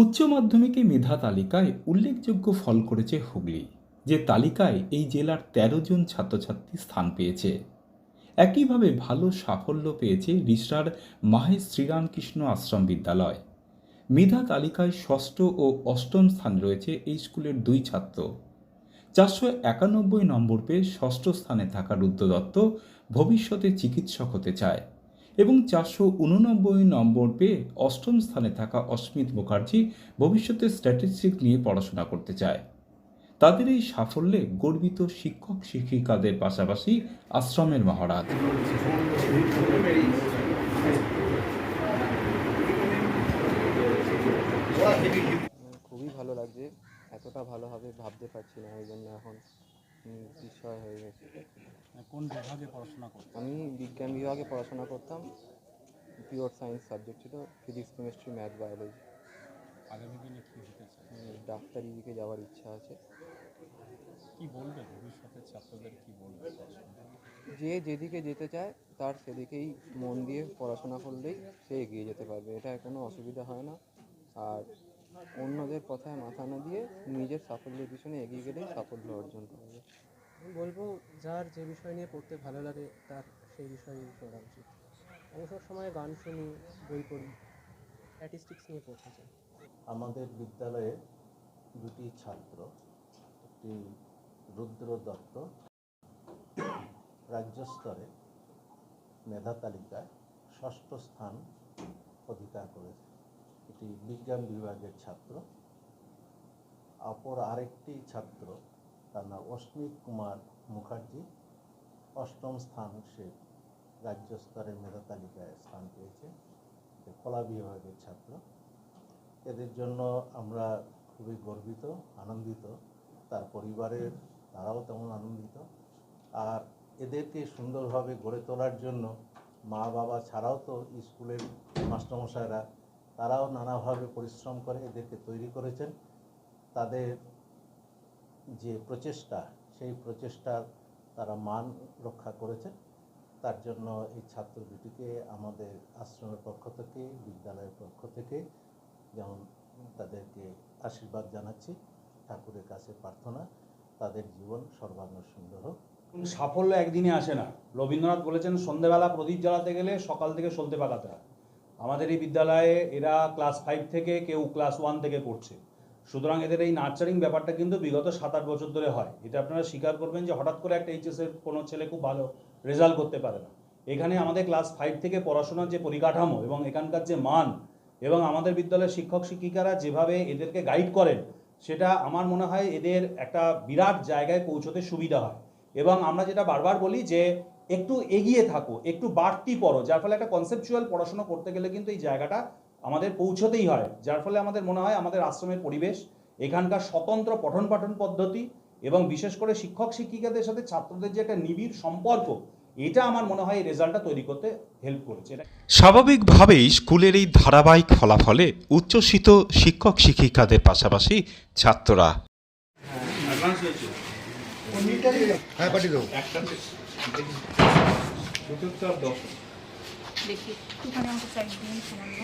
উচ্চ মাধ্যমিকে মেধা তালিকায় উল্লেখযোগ্য ফল করেছে হুগলি, যে তালিকায় এই জেলার ১৩ জন ছাত্রছাত্রী স্থান পেয়েছে। একইভাবে ভালো সাফল্য পেয়েছে রিষড়ার মাহেশ শ্রীরামকৃষ্ণ আশ্রম বিদ্যালয়। মেধা তালিকায় ষষ্ঠ ও অষ্টম স্থান রয়েছে এই স্কুলের দুই ছাত্র। চারশো একানব্বই নম্বর পেয়ে ষষ্ঠ স্থানে থাকা রুদ্র দত্ত ভবিষ্যতে চিকিৎসক হতে চায়। এবং চারশো উননব্বই নম্বর পেয়ে অষ্টম স্থানে থাকা অস্মিত মুখার্জি ভবিষ্যতে স্ট্যাটিস্টিক্স নিয়ে পড়াশোনা করতে চায়। তাদের এই সাফল্যে গর্বিত শিক্ষক শিক্ষিকাদের পাশাপাশি আশ্রমের মহারাজ। খুবই ভালো লাগছে, এতটা ভালো হবে, ভাবতে পারছি না, এই জন্য এখন বিস্ময় হয়ে গেছে কোন বিভাগে পড়াশোনা করতে? আমি বিজ্ঞান বিভাগে পড়াশোনা করতাম। পিওর সায়েন্স সাবজেক্ট ছিল ফিজিক্স কেমিস্ট্রি ম্যাথ বায়োলজি আগামী দিনে কী হতে ডাক্তারি দিকে যাওয়ার ইচ্ছা আছে। কী বলবে? ভবিষ্যতের ছাত্রদের কী বলবে? যে যেদিকে যেতে চায় তার সেদিকেই মন দিয়ে পড়াশোনা করলেই সে এগিয়ে যেতে পারবে। এটা কোনো অসুবিধা হয় না। আর অন্যদের কথায় মাথা না দিয়ে নিজের সাফল্যের পিছনে এগিয়ে গেলেই সাফল্য অর্জন করা যায়। আমি বলব, যার যে বিষয় নিয়ে পড়তে ভালো লাগে, তার সেই বিষয়েই পড়া উচিত। অবসর সময়ে গান শুনি, বই পড়ি স্ট্যাটিস্টিক্স নিয়ে পড়তে চাই। আমাদের বিদ্যালয়ে দুটি ছাত্র, একটি রুদ্র দত্ত, রাজ্য স্তরে মেধা তালিকায় ষষ্ঠ স্থান অধিকার করেছে। এটি বিজ্ঞান বিভাগের ছাত্র। অপর আরেকটি ছাত্র তার নাম অস্মিত কুমার মুখার্জি অষ্টম স্থান সে রাজ্য স্তরে মেধা তালিকায় স্থান পেয়েছে। কলা বিভাগের ছাত্র। এদের জন্য আমরা খুবই গর্বিত, আনন্দিত। তার পরিবারের তারাও তেমন আনন্দিত। আর এদেরকে সুন্দরভাবে গড়ে তোলার জন্য মা বাবা ছাড়াও তো স্কুলের মাস্টারমশাইরা, তারাও নানাভাবে পরিশ্রম করে এদেরকে তৈরি করেছেন। তাদের যে প্রচেষ্টা, সেই প্রচেষ্টার তারা মান রক্ষা করেছেন। তার জন্য এই ছাত্র দুটিকে আমাদের আশ্রমের পক্ষ থেকে, বিদ্যালয়ের পক্ষ থেকে যেমন তাদেরকে আশীর্বাদ জানাচ্ছি। ঠাকুরের কাছে প্রার্থনা, তাদের জীবন সর্বাঙ্গ সুন্দর হোক। সাফল্য একদিনে আসে না। রবীন্দ্রনাথ বলেছেন, সন্ধেবেলা প্রদীপ জ্বালাতে গেলে সকাল থেকে সলতে পাকাতে হয়। আমাদের এই বিদ্যালয়ে এরা ক্লাস ফাইভ থেকে কেউ ক্লাস ওয়ান থেকে পড়ছে। সুতরাং এদের এই নার্চারিং ব্যাপারটা কিন্তু বিগত সাত আট বছর ধরে হয়। এটা আপনারা স্বীকার করবেন যে হঠাৎ করে একটা এইচএসের কোনো ছেলে খুব ভালো রেজাল্ট করতে পারে না। এখানে আমাদের ক্লাস ফাইভ থেকে পড়াশোনার যে পরিকাঠামো এবং এখানকার যে মান এবং আমাদের বিদ্যালয়ের শিক্ষক শিক্ষিকারা যেভাবে এদেরকে গাইড করেন, সেটা আমার মনে হয় এদের একটা বিরাট জায়গায় পৌঁছতে সুবিধা হয়। এবং আমরা যেটা বারবার বলি যে একটু এগিয়ে থাকো, একটু বাড়তি পড়ো, যার ফলে একটা কনসেপচুয়াল পড়াশোনা করতে গেলে কিন্তু এই জায়গাটা আমাদের পৌঁছতেই হয়। যার ফলে আমাদের মনে হয় আমাদের আশ্রমের পরিবেশ এখানকার স্বতন্ত্র পঠন পাঠন পদ্ধতি এবং বিশেষ করে শিক্ষক শিক্ষিকাদের সাথে ছাত্রদের যে একটা নিবিড় সম্পর্ক এটা আমার মনে হয় এই রেজাল্টটা তৈরি করতে হেল্প করেছে। এটা স্বাভাবিকভাবেই স্কুলের এই ধারাবাহিক ফলাফলে উচ্ছ্বসিত শিক্ষক শিক্ষিকাদের পাশাপাশি ছাত্ররা দেখি একটুখানি আমাকে সাইড দিন সামান্য